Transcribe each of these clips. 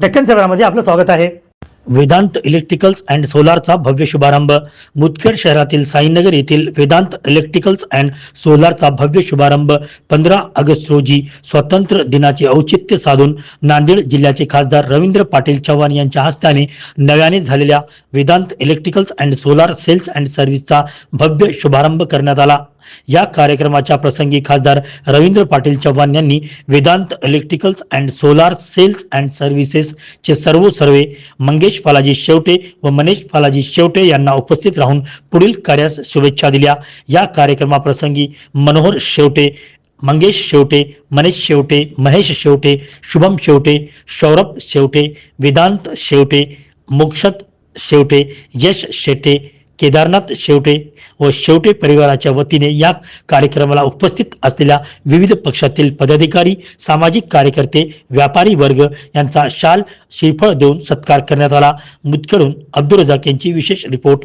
दक्कन सेवरामध्ये आपलं स्वागत आहे. वेदांत इलेक्ट्रिकल्स अँड सोलारचा भव्य शुभारंभ. मुदखेड शहरातील साईनगर येथील वेदांत इलेक्ट्रिकल्स अँड सोलारचा भव्य शुभारंभ पंधरा ऑगस्ट रोजी स्वातंत्र्य दिनाचे औचित्य साधून नांदेड जिल्ह्याचे खासदार रवींद्र पाटील चव्हाण यांच्या हस्त्याने नव्याने झालेल्या Vedant electricals and solar sales and सर्व्हिसचा भव्य शुभारंभ करण्यात आला. या कार्यक्रमाच्या प्रसंगी खासदार रवींद्र पाटील चव्हाण यांनी Vedant electricals and solar sales and services चे सर्व सर्वे मंगेश फालाजी शेवटे व मनेश फालाजी शेवटे यांना उपस्थित राहून पुढील कार्यास शुभेच्छा दिल्या. या कार्यक्रमाप्रसंगी मनोहर शेवटे मंगेश शेवटे मनेश शेवटे महेश शेवटे शुभम शेवटे सौरभ शेवटे वेदांत शेवटे मोक्षत शेवटे यश शेटे केदारनाथ शेवटे व शेवटे परिवाराच्या वतीने या कार्यक्रमाला उपस्थित असलेल्या विविध पक्षातील पदाधिकारी सामाजिक कार्यकर्ते व्यापारी वर्ग यांचा शाल श्रीफळ देऊन सत्कार करण्यात आला. मुतकडून अब्दुल रजाक यांची विशेष रिपोर्ट.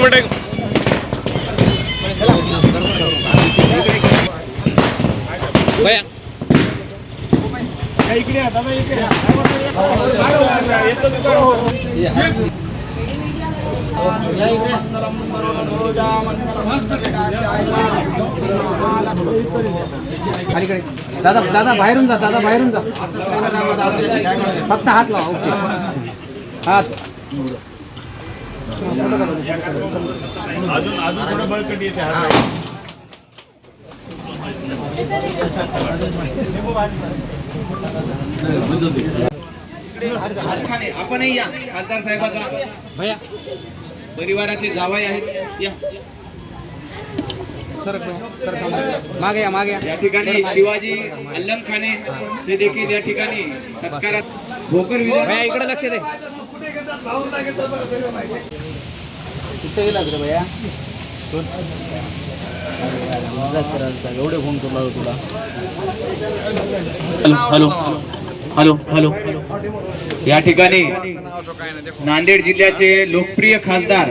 एक मिनिट. एक अलीकडे दादा दादा बाहेरून जा दादा बाहेरून जा. फक्त हात लावा ओके. हात. अजून अजून थोडं बळकटी येते आपणही या. खासदार साहेबाचा भैया. परिवाराचे जावाई आहेत. या. सर मागे या मागे या. या ठिकाणी शिवाजी अल्लम खाने हे देखील या ठिकाणी सत्कारात भोकर विधान भैया इकडे लक्ष दे. तिथे गेला रे भैया. एवढे फोन तुला. Hello hello hello hello. या ठिकाणी नांदेड जिल्ह्याचे लोकप्रिय खासदार